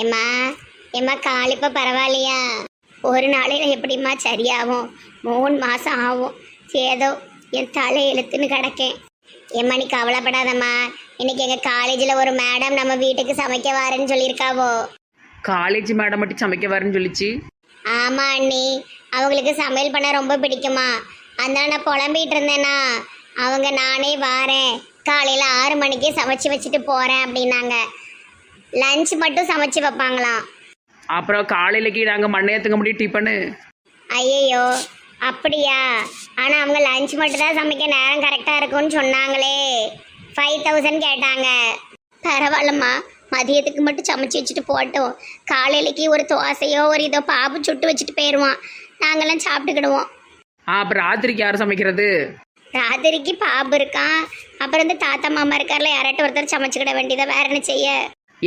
ஏம்மா ஏம்மா கால் இப்போ பரவாயில்லையா? ஒரு நாளையில் எப்படிம்மா சரியாகும்? மூணு மாதம் ஆகும். ஏதோ என் தலை எழுத்துன்னு கிடக்கேன். ஏம்மா நீ கவலைப்படாதம்மா. இன்னைக்கு எங்கள் காலேஜில் ஒரு மேடம் நம்ம வீட்டுக்கு சமைக்க வாரேன்னு சொல்லியிருக்காவோ? காலேஜ் மேடம் மட்டும் சமைக்க வரேன்னு சொல்லிச்சு. ஆமா அண்ணி. அவங்களுக்கு சமையல் பண்ண ரொம்ப பிடிக்குமா? அதனால நான் புலம்பிட்டு இருந்தேனா. அவங்க நானே வாரேன். காலையில் ஆறு மணிக்கே சமைச்சு வச்சுட்டு போகிறேன் அப்படின்னாங்க. லஞ்ச் மட்டும் சமைச்சு வைப்பாங்களாம் அப்புறம் காலையிலக்கு நாங்கள் மண்ணையத்துங்க முடியும் டிஃபனு. ஐயையோ அப்படியா? ஆனால் அவங்க லஞ்ச் மட்டும் தான் சமைக்க நேரம் கரெக்டாக இருக்கும்னு சொன்னாங்களே. ஃபைவ் தௌசண்ட் கேட்டாங்க. பரவாயில்லம்மா மதியத்துக்கு மட்டும் சமைச்சு வச்சுட்டு போட்டோம் காலையிலக்கு ஒரு தோசையோ ஒரு இதோ பாபு சுட்டு வச்சுட்டு போயிடுவான் நாங்களாம் சாப்பிட்டுக்கிடுவோம். ஆ அப்புறம் ராத்திரிக்கு யார் சமைக்கிறது? ராத்திரிக்கு பாபு இருக்கான். அப்புறம் இந்த தாத்தா மாமா இருக்கார்ல யாராட்டும் ஒருத்தர் சமைச்சுக்கிட வேண்டியதா வேற என்ன செய்ய?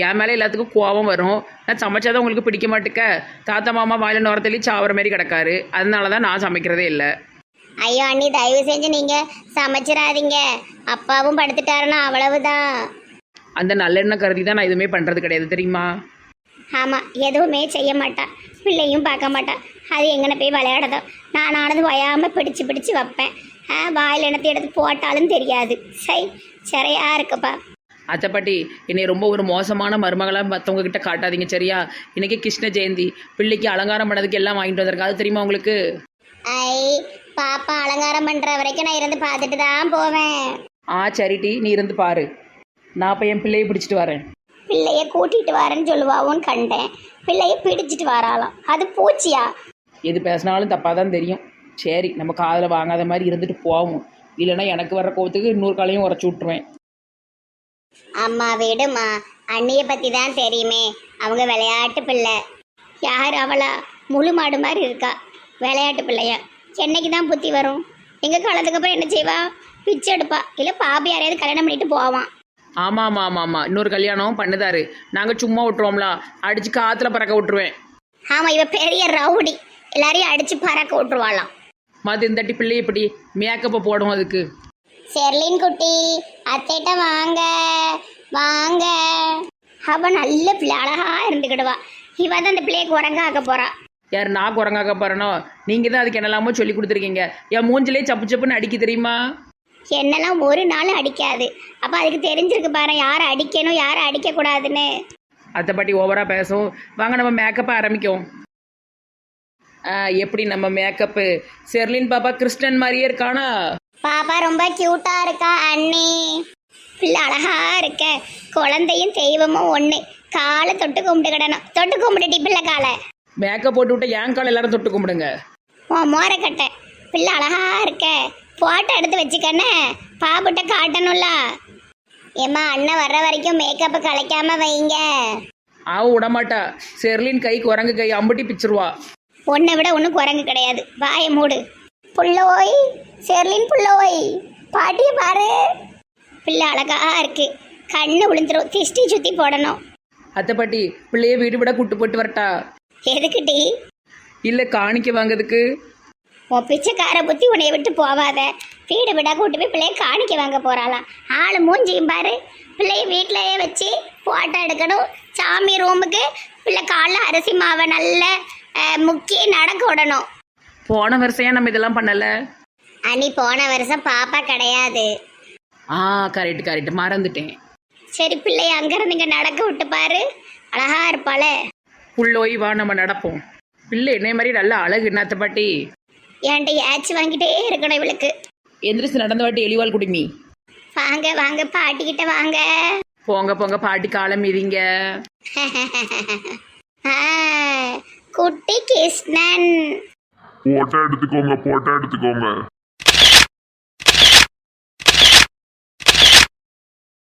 என் மேலே எல்லாத்துக்கும் கோபம் வரும். நான் சமைச்சாதான் உங்களுக்கு பிடிக்க மாட்டுக்க. தாத்தா மாமா வாயில நுரத்தள்ளி சாவர மாதிரி கிடக்காரு. அதனால தான் நான் சமைக்கிறதே இல்லை. ஐயோ அண்ணி தயவு செஞ்சு நீங்க சமைச்சிடாதீங்க அப்பாவும் படுத்துட்டாருன்னா அவ்வளவுதான். அந்த நல்லெண்ணெய் கருதி தான் நான் எதுவுமே பண்ணுறது கிடையாது தெரியுமா? ஆமாம் எதுவுமே செய்ய மாட்டா. பிள்ளையும் பார்க்க மாட்டா. அது எங்கன போய் விளையாடதோ. நான் ஆனது வயாமல் பிடிச்சு பிடிச்சு வைப்பேன். வாயில் என்னத்தை எடுத்து போட்டாலும் தெரியாது. சை சிறையா இருக்குப்பா. அத்தைப்பாட்டி என்னை ரொம்ப ஒரு மோசமான மருமகளாக மற்றவங்க கிட்ட காட்டாதீங்க சரியா? இன்னைக்கு கிருஷ்ண ஜெயந்தி. பிள்ளைக்கு அலங்காரம் பண்ணதுக்கு எல்லாம் வாங்கிட்டு வந்திருக்கேன். அது தெரியுமா உங்களுக்கு? ஐ பாப்பா அலங்காரம் பண்ணுற வரைக்கும் நான் இருந்து பார்த்துட்டு தான் போவேன். ஆ சரிட்டி நீ இருந்து பாரு. நான் இப்போ என் பிள்ளையை பிடிச்சிட்டு வரேன். பிள்ளைய கூட்டிட்டு வரேன்னு சொல்லுவாவும் கண்டேன். பிள்ளைய பிடிச்சிட்டு வராளாம். அது பூச்சியா? எது பேசினாலும் தப்பாக தான் தெரியும். சரி நம்ம காதில் வாங்காத மாதிரி இருந்துட்டு போவோம். இல்லைன்னா எனக்கு வர்ற கோவத்துக்கு இன்னொரு காலையும் உரைச்சி விட்ருவேன் அம்மா விடுமா. அண்ணிய பத்தி தான் தெரியுமே. அவங்க விளையாட்டு பிள்ளை. யார் அவளா? முழு மாடு மாதிரி இருக்கா. விளையாட்டு பிள்ளையா. என்னைக்கு தான் புத்தி வரும். எங்க காலத்துக்கு அப்புறம் என்ன செய்வா? பிச்சை எடுப்பா. இல்ல பாபு யாரையாவது கல்யாணம் பண்ணிட்டு போவான். ஆமாம் ஆமாம் ஆமாம் ஆமாம் இன்னொரு கல்யாணம் பண்ணுதாரு. நாங்கள் சும்மா விட்டுருவோம்ல. அடித்து காற்றுல பறக்க விட்டுருவேன். ஆமா இவ பெரிய ரவுடி. எல்லாரையும் அடிச்சு பறக்க விட்டுருவாளாம். மது இந்த பிள்ளை இப்படி மேக்கப்பை போடும் அதுக்கு. செர்லின் குட்டி அத்தைட்ட வாங்க வாங்க. அவ நல்ல பிள்ளை அழகா இருந்துக்கிடுவா. இவ தான் அந்த பிள்ளைய குரங்க ஆக்க போறா. யார் நான் குரங்காக்க போகிறேனோ நீங்கள் தான் அதுக்கு என்னெல்லாமோ சொல்லி கொடுத்துருக்கீங்க. என் மூஞ்சிலே சப்பு சப்புன்னு அடிக்க தெரியுமா? என்னெல்லாம் ஒரு நாள் அடிக்காது. அப்ப அதுக்கு தெரிஞ்சிருக்கு பாரு யாரை அடிக்கணும் யாரை அடிக்க கூடாதுன்னு அத்தை பாட்டி ஓவராக பேசும். வாங்க நம்ம மேக்கப்பை ஆரம்பிக்கும் எப்படி நம்ம மேக்கப்பு செர்லின் பாப்பா கிறிஸ்டன் மாதிரியே இருக்கானா? பாப்பா ரொம்ப கியூட்டா இருக்கா அண்ணி? பிள்ளை அழகா இருக்க. குழந்தையும் தெய்வமும் ஒண்ணு. காலை தொட்டு கும்பிட்டுக்கிடணும் தொட்டு கும்பிட்டுட்டி பிள்ளை காலை. மேக்கப் போட்டு விட்ட என் கால் எல்லாரும் தொட்டு கும்பிடுங்க. உன் மோரக்கட்டை பிள்ளை அழகா இருக்க. போட்டோ எடுத்து வச்சுக்கண்ணே. பாபுட்ட காட்டணும்ல. ஏம்மா அண்ணன் வர்ற வரைக்கும் மேக்கப்பை கலைக்காம வைங்க. அவ விடமாட்டா. செர்லின் கை குரங்கு கை அம்புட்டி பிச்சிருவா. உன்னை விட ஒன்றும் குரங்கு கிடையாது. வாயை மூடு. புள்ளோய் செர்லின் புள்ளோய் பாட்டியை பாரு. பிள்ளை அழகா இருக்கு. கண்ணு விழுந்துரும் திஷ்டி சுத்தி போடணும். அத்தை பாட்டி பிள்ளைய வீடு விட கூட்டு போட்டு வரட்டா? எதுக்குடி? இல்லை காணிக்க வாங்குறதுக்கு. உன் பிச்சைக்கார புத்தி உன்னைய விட்டு போவாத. வீடு விட கூட்டு போய் பிள்ளைய காணிக்க வாங்க போறாளாம். ஆளு மூஞ்சியும் பாரு. பிள்ளைய வீட்டிலேயே வச்சு போட்டோ எடுக்கணும். சாமி ரூமுக்கு பிள்ளை காலைல அரிசி மாவை நல்ல அஹ், முக்கி நடக்க விடணும். போன வருஷம் நம்ம இதெல்லாம் பண்ணல? அனி போன வருஷம் பாப்பா கிடையாது. ஆ கரெக்ட் கரெக்ட் மறந்துட்டேன். சரி பிள்ளைய அங்கிருந்து இங்க நடக்க விட்டு பாரு. அழகா இருப்பாளே. புள்ளோய் வா நம்ம நடப்போம். பிள்ளை என்னை மாதிரி நல்ல அழகு என்ன அத்தை பாட்டி? என்கிட்ட ஏச்சு வாங்கிட்டே இருக்கணும் இவளுக்கு. எந்திரிச்சு நடந்த வாட்டி எலிவால் குடிமி. வாங்க வாங்க பாட்டிக்கிட்ட வாங்க. போங்க போங்க பாட்டி காலம் மீதிங்க. ஆ, குட்டி கிருஷ்ணன். போட்டோ எடுத்துக்கோங்க போட்டோ எடுத்துக்கோங்க.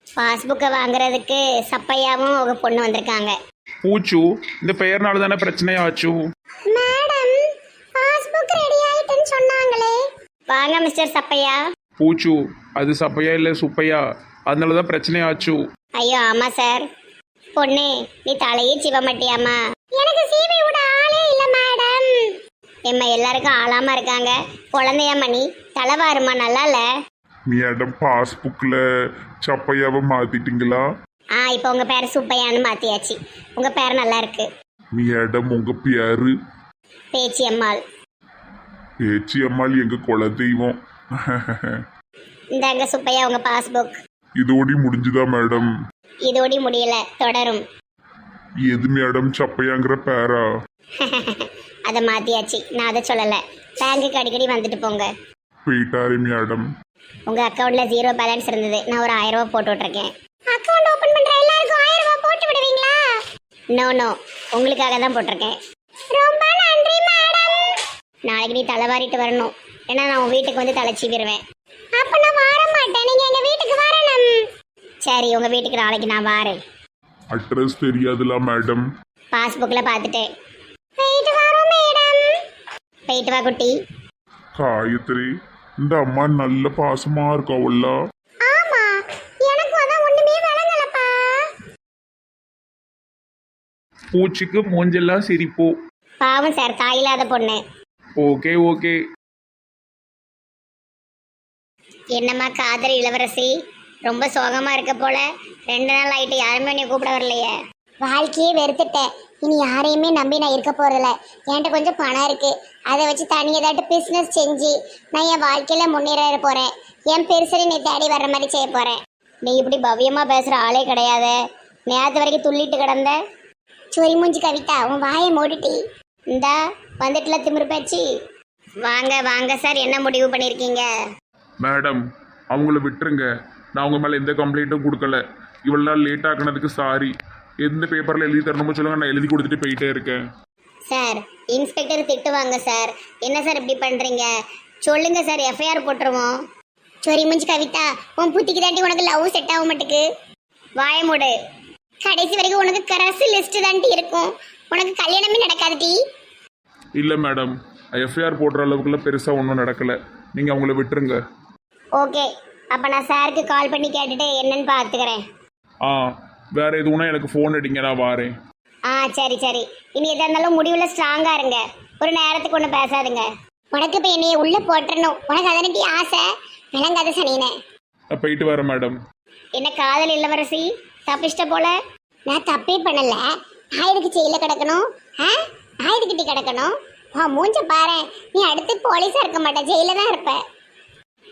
பாஸ்புக்கை வாங்குறதுக்கு சப்பையாவும் ஒரு பொண்ணு வந்திருக்காங்க. பூச்சு இந்த பெயர்னால தானே பிரச்சனையாச்சு? மேடம் பாஸ்புக் ரெடி ஆயிட்டுன்னு சொன்னாங்களே. வாங்க மிஸ்டர் சப்பையா. பூச்சு அது சப்பையா இல்லை சுப்பையா? அதனால தான் பிரச்சனையாச்சு. ஐயோ ஆமா சார் பொண்ணு நீ தலையே சிவ மாட்டியாமா எனக்கு சீவை விட எம்மா எல்லாருக்கும் ஆளாம இருக்காங்க. குழந்தையாம்மா நீ தலைவாருமா நல்லா இல்ல? மேடம் பாஸ்புக்கில் சப்பையாவை மாத்திட்டீங்களா? ஆ இப்போ உங்க பேர் சுப்பையான்னு மாத்தியாச்சு. உங்க பேர் நல்லா இருக்கு. மேடம் உங்க பேரு? பேச்சி அம்மாள். பேச்சி அம்மாள் எங்க குலதெய்வம் இந்தாங்க சுப்பையா உங்க பாஸ்புக். இதோடி முடிஞ்சுதா மேடம்? இதோடி முடியல தொடரும். எது மேடம் சப்பையாங்கிற பேரா? அதை மாத்தியாச்சு. நான் அதை சொல்லல. பேங்குக்கு அடிக்கடி வந்துட்டு போங்க. போயிட்டாரு மேடம் உங்க அக்கவுண்ட்ல ஜீரோ பேலன்ஸ் இருந்தது. நான் ஒரு ஆயிரம் ரூபாய் போட்டு விட்டுருக்கேன். அக்கவுண்ட் ஓபன் பண்ற எல்லாருக்கும் ஆயிரம் ரூபாய் போட்டு விடுவீங்களா? நோ நோ உங்களுக்காக தான் போட்டிருக்கேன். ரொம்ப நன்றி மேடம் நாளைக்கு நீ தலைவாரிட்டு வரணும். ஏன்னா நான் உன் வீட்டுக்கு வந்து தலை சீவிடுவேன். அப்ப நான் வர மாட்டேன். நீங்க எங்க வீட்டுக்கு வரணும். சரி உங்க வீட்டுக்கு நாளைக்கு நான் வரேன். அட்ரஸ் தெரியாதுல மேடம் பாஸ்புக்ல பார்த்துட்டேன். போயிட்டு வா குட்டி. காயத்ரி இந்த அம்மா நல்ல பாசமா இருக்காவுல்ல ஆமா எனக்கு அதான் ஒண்ணுமே விளங்கலப்பா. பூச்சிக்கு மூஞ்செல்லாம் சிரிப்போ. பாவம் சார் தாயில்லாத பொண்ணு. Okay okay. என்னம்மா காதல் இளவரசி? ரொம்ப சோகமா இருக்க போல. ரெண்டு நாள் ஆயிட்டு யாருமே உன்னை கூப்பிட வரலையே. வாழ்க்கையே வெறுத்துட்டேன். இனி யாரையுமே நம்பி நான் இருக்க போகிறதில்ல என்கிட்ட கொஞ்சம் பணம் இருக்குது அதை வச்சு தனி ஏதாட்டு பிஸ்னஸ் செஞ்சு நான் என் வாழ்க்கையில் முன்னேற போகிறேன் என் பெருசரி நீ தேடி வர்ற மாதிரி செய்ய போகிறேன் நீ இப்படி பவ்யமாக பேசுகிற ஆளே கிடையாது. நேரத்து வரைக்கும் துள்ளிட்டு கிடந்த? சொரி மூஞ்சி கவிதா உன் வாயை மூடிட்டி. இந்தா வந்துட்டுல திமிரு பேச்சு. வாங்க வாங்க சார் என்ன முடிவு பண்ணியிருக்கீங்க மேடம் அவங்கள விட்டுருங்க. நான் அவங்க மேலே எந்த கம்ப்ளைண்ட்டும் கொடுக்கல. இவ்வளோ நாள் லேட் ஆக்குனதுக்கு சாரி எந்த பேப்பரில் எழுதி தரணுமோ சொல்லுங்க நான் எழுதி கொடுத்துட்டு போயிட்டே இருக்கேன். சார் இன்ஸ்பெக்டர் திட்டுவாங்க சார். என்ன சார் இப்படி பண்றீங்க? சொல்லுங்க சார். எஃப்ஐஆர் போட்டுருவோம். சொரி முஞ்சி கவிதா உன் புத்திக்கு தாண்டி உனக்கு லவ் செட் ஆக மாட்டுக்கு வாய மூடு. கடைசி வரைக்கும் உனக்கு கரசு லிஸ்ட் தாண்டி இருக்கும். உனக்கு கல்யாணமே நடக்காது டி. இல்லை மேடம் எஃப்ஐஆர் போடுற அளவுக்குலாம் பெருசாக ஒன்றும் நடக்கலை. நீங்கள் அவங்கள விட்டுருங்க. ஓகே அப்ப நான் சாருக்கு கால் பண்ணி கேட்டுட்டு என்னன்னு பார்த்துக்கிறேன் ஆ. வேற எதுவும்னா எனக்கு ஃபோன் அடிங்க நான் வாரேன் ஆ சரி சரி. இனி எதா இருந்தாலும் முடிவுல ஸ்ட்ராங்கா இருங்க. ஒரு நேரத்துக்கு ஒன்று பேசாதுங்க. உனக்கு இப்போ என்னைய உள்ள போட்டுறணும். உனக்கு அதனட்டி ஆசை? விளங்காத சனினே நான் போயிட்டு வரேன் மேடம். என்ன காதல் இளவரசி? தப்பிச்சிட்ட போல? நான் தப்பே பண்ணல. நான் எதுக்கு ஜெயில கிடக்கணும். ஆ? நான் எதுக்கிட்டி கிடக்கணும்? வா மூஞ்ச பாரு. நீ அடுத்து போலீஸா இருக்க மாட்டே. ஜெயில தான் இருப்ப.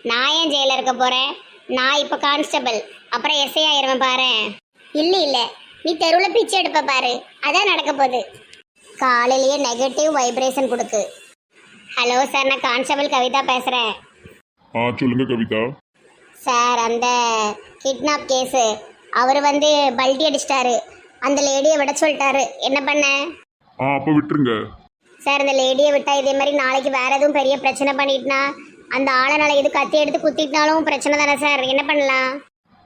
நான் ஏன் ஜெயில இருக்க போறேன்? நான் இப்போ கான்ஸ்டபிள் அப்புறம் எஸ்ஐ ஆயிருவேன் பாரு. இல்ல இல்ல. நீ தெருவில் பிச்சை எடுப்ப பாரு. அதான் நடக்க போகுது. காலையிலேயே நெகட்டிவ் வைப்ரேஷன் கொடுக்கு. ஹலோ சார் நான் கான்ஸ்டபிள் கவிதா பேசுறேன். ஆ சொல்லுங்க கவிதா. சார் அந்த கிட்னாப் கேஸு அவர் வந்து பல்டி அடிச்சிட்டாரு. அந்த லேடியை விட சொல்லிட்டாரு. என்ன பண்ண? ஆ அப்போ விட்டுருங்க. சார் இந்த லேடியை விட்டா இதே மாதிரி நாளைக்கு வேற எதுவும் பெரிய பிரச்சனை பண்ணிட்டுனா அந்த ஆளை நாளைக்கு எது கத்தி எடுத்து குத்திட்டாலும் பிரச்சனை தானே சார் என்ன பண்ணலாம்?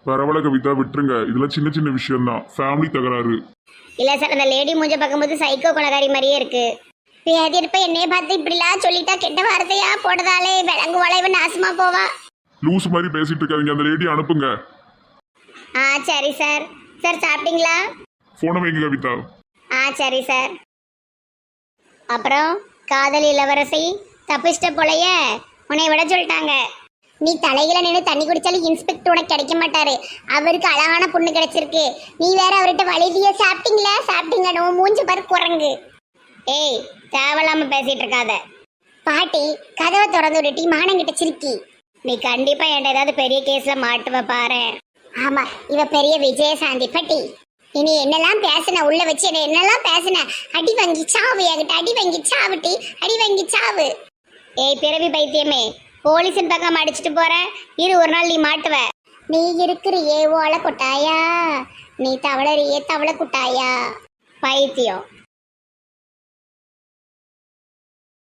பரவாயில்ல கவிதா விட்டுருங்க. இதெல்லாம் சின்ன சின்ன விஷயம்தான். ஃபேமிலி தகராறு. இல்லை சார் அந்த லேடி மூஞ்ச பார்க்கும்போது சைக்கோ கொலகாரி மாதிரியே இருக்கு. பேதிருப்ப என்னைய பார்த்து இப்படிலாம் சொல்லிட்டா கெட்ட வார்த்தையா போட்டதாலே விளங்குவாளா இவன் நாசமா போவா? லூஸ் மாதிரி பேசிட்டு இருக்காதீங்க. அந்த லேடி அனுப்புங்க. ஆ சரி சார். சார் சாப்பிட்டீங்களா? போனை வைங்க கவிதா. ஆ சரி சார். அப்புறம் காதல் இளவரசி தப்பிச்சிட்ட போலயே உன்னை விட சொல்லிட்டாங்க. நீ தலையில நின்று தண்ணி குடிச்சாலும் இன்ஸ்பெக்டர் உனக்கு கிடைக்க மாட்டாரு. அவருக்கு அழகான பொண்ணு கிடைச்சிருக்கு. நீ வேற அவர்கிட்ட வழிதிய சாப்பிட்டீங்களா? சாப்பிட்டீங்க. உன் மூஞ்சி பாரு குரங்கு. ஏய் தேவையில்லாம பேசிட்டு இருக்காத. பாட்டி கதவை திறந்து விட்டுட்டி மானங்கிட்ட சிரிக்கி. நீ கண்டிப்பா என்கிட்ட ஏதாவது பெரிய கேஸ்ல மாட்டுவ பாரு. ஆமா இவ பெரிய விஜயசாந்தி பட்டி. இனி என்னெல்லாம் பேசுன? உள்ள வச்சு என்ன என்னெல்லாம் பேசுன? அடி வாங்கி சாவு என்கிட்ட அடி வாங்கி சாவுட்டி அடி வாங்கி சாவு. ஏய் பிறவி பைத்தியமே. போலீஸின் பக்கம் அடிச்சிட்டு போகிறேன் இரு ஒரு நாள் நீ மாட்டுவ. நீ இருக்கிறியே ஓலை கொட்டாயா? நீ தவளறியே தவளை குட்டாயா? பைத்தியம்.